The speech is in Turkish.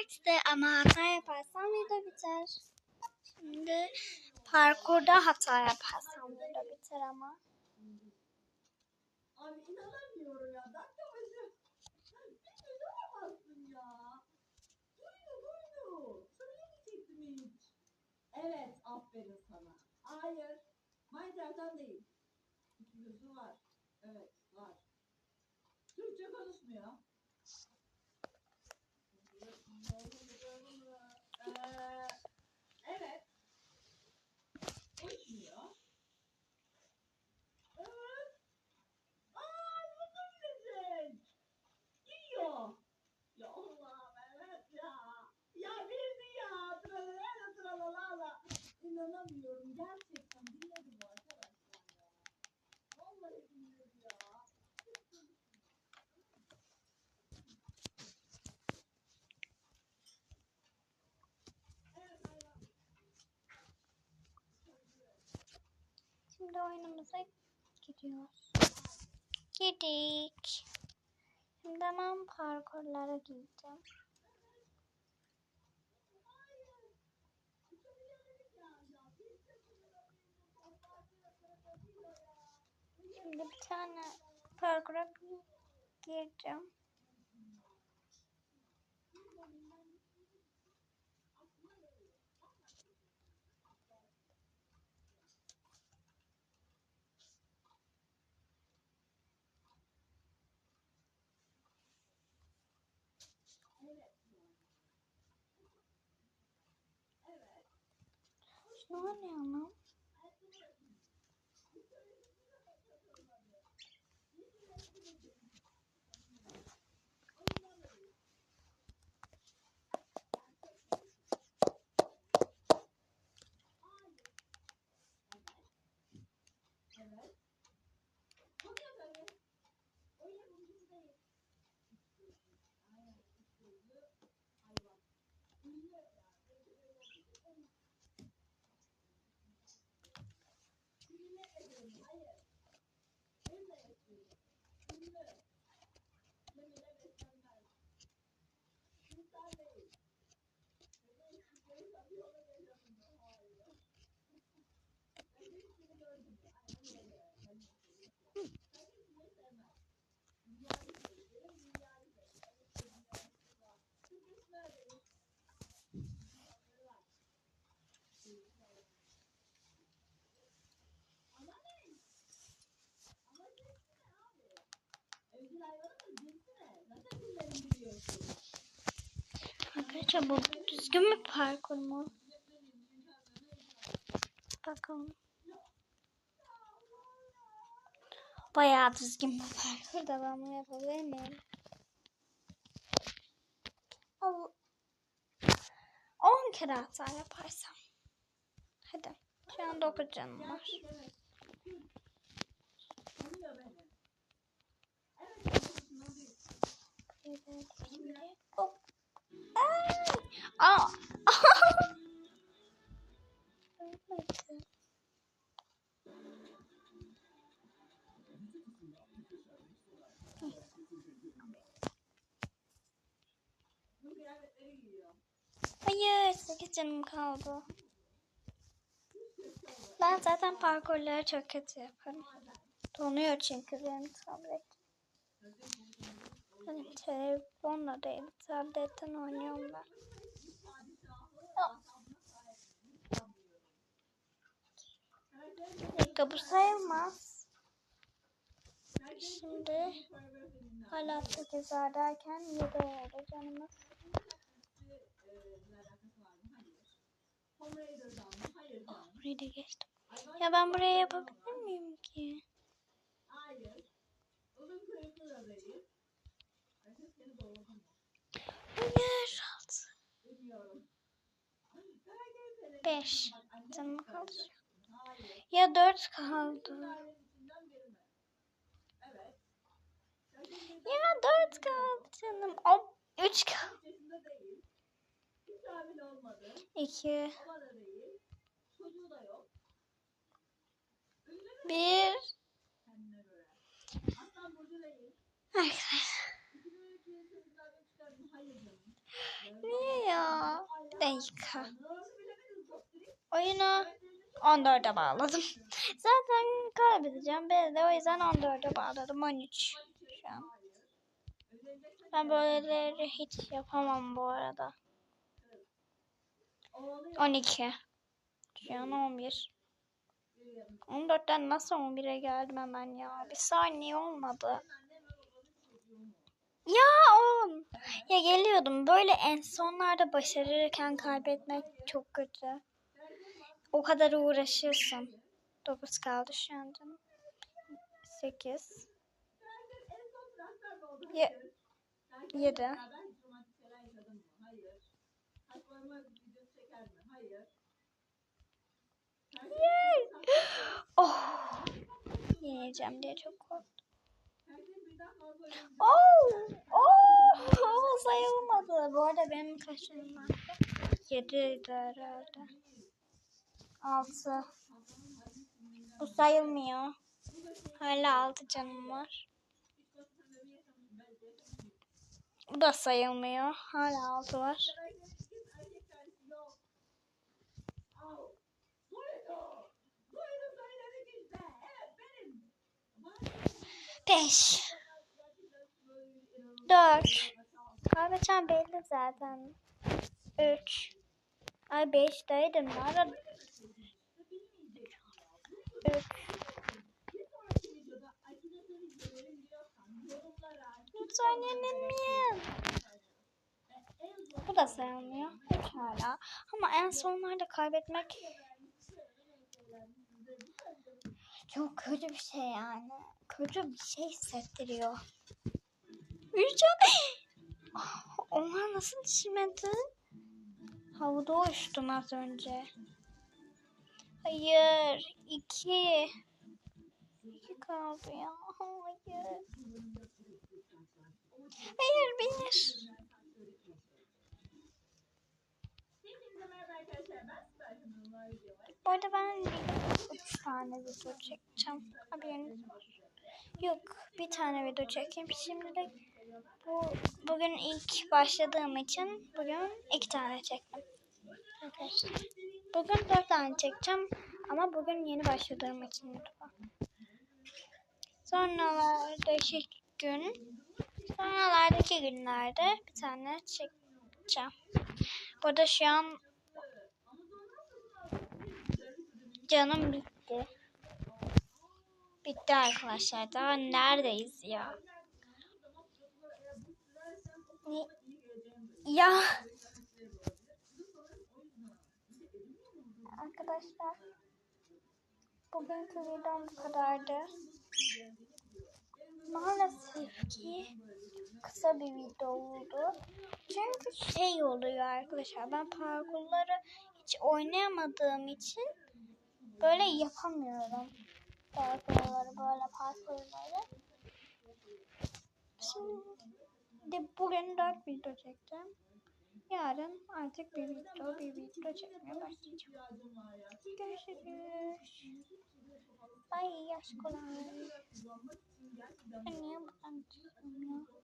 Max'te ama hata yaparsam video biter. Şimdi parkurda hata yaparsam video biter ama. Abi inanamıyorum ya. Dakika başı. Hiç inanamazsın ya. Duydu duydu. Söyleyemeyecektim hiç. Evet aferin sana. Hayır. Minecraft'tan değil. İki gözü var. Evet var. Türkçe konuşmuyor. Ee, evet. Konuşmuyor. Evet. Aa, bu da bilecek. Yiyor. Ya Allah evet ya. Ya bildi ya. Tralalala tralalala. İnanamıyorum. Gerçekten bu arkadaşlar ya. Vallahi bilmedi ya. Şimdi oyunumuza gidiyoruz. Gidik. Şimdi hemen parkurlara gideceğim. Şimdi bir tane parkura gi- gireceğim. Ne oluyor lan? Arkadaşlar bu düzgün bir parkur mu? Bakalım. Bayağı düzgün bir parkur. Devamlı yapabilir miyim? Al- 10 kere hata yaparsam. Hadi. Şu an 9 canım var. Evet. Aa! Hayır, 8 canım kaldı. Ben zaten parkurları çok kötü yaparım. Donuyor çünkü benim tablet. Benim telefonla değil, tabletten oynuyorum ben. Hop. Bir dakika bu sayılmaz. Şimdi hala 8 derken 7 oldu canımız. Hayır canım. Burayı da geçtim. Ya ben buraya yapabilir miyim ki? Hayır. Uzun kuyruklu da değil. Ya 4 kaldı. Ya 4 kaldı canım. Hop 3 kaldı. yaşında değil. Hiç hamile olmadı. 2 Baba da değil. Çocuğu da yok. Ünlü mü? 1 Kendine göre. Aslan burcu değil. Arkadaşlar. 2012 yılı çocuklardan çıkardım. Hayır canım. Niye dakika. Oyunu 14'e bağladım. Zaten kaybedeceğim. Ben de o yüzden 14'e bağladım. 13 şu an. Ben böyleleri hiç yapamam bu arada. 12. Şu an 11. 14'ten nasıl 11'e geldim hemen ya? Bir saniye olmadı. Ya 10. Ya geliyordum. Böyle en sonlarda başarırken kaybetmek çok kötü. O kadar uğraşıyorsun. 9 kaldı şu an canım. 8. Ye 7. Yay! Oh! Yeneceğim diye çok korktum. Oh! Oh! Oh! Sayılmadı. Bu arada benim kaç vardı? 7 herhalde. 6. Bu sayılmıyor. Hala 6 canım var. Bu da sayılmıyor. Hala 6 var. Beş. Dört. Kaybedeceğim belli zaten. Üç. Ay beşteydim. Nerede? Üç. Lütfen yenilmeyin. Bu da sayılmıyor. Üç hala. Ama en sonlarda kaybetmek çok kötü bir şey yani. Kötü bir şey hissettiriyor. Üç Oha nasıl düşmedin? Havada uçtum az önce. Hayır. iki. İki kaldı ya. Hayır. Hayır bir. Bu arada ben üç tane video çekeceğim. Haberiniz. Yok bir tane video çekeyim. Şimdilik bu bugün ilk başladığım için bugün iki tane çektim. Arkadaşlar. Bugün dört tane çekeceğim ama bugün yeni başladığım için YouTube'a. Sonralardaki gün sonralardaki günlerde bir tane çekeceğim. Burada şu an canım bitti. Bitti arkadaşlar. Daha neredeyiz ya? Ya. Arkadaşlar. Bugünkü videom bu kadardı. Maalesef ki kısa bir video oldu. Çünkü şey oluyor arkadaşlar. Ben parkurları hiç oynayamadığım için böyle yapamıyorum. Parkurları böyle parkurları. Şimdi bugün 4 video çektim. Yarın artık bir video bir video çekmeye başlayacağım. Görüşürüz. Bye aşkolar. Ben niye buradan çıkıyorum ya?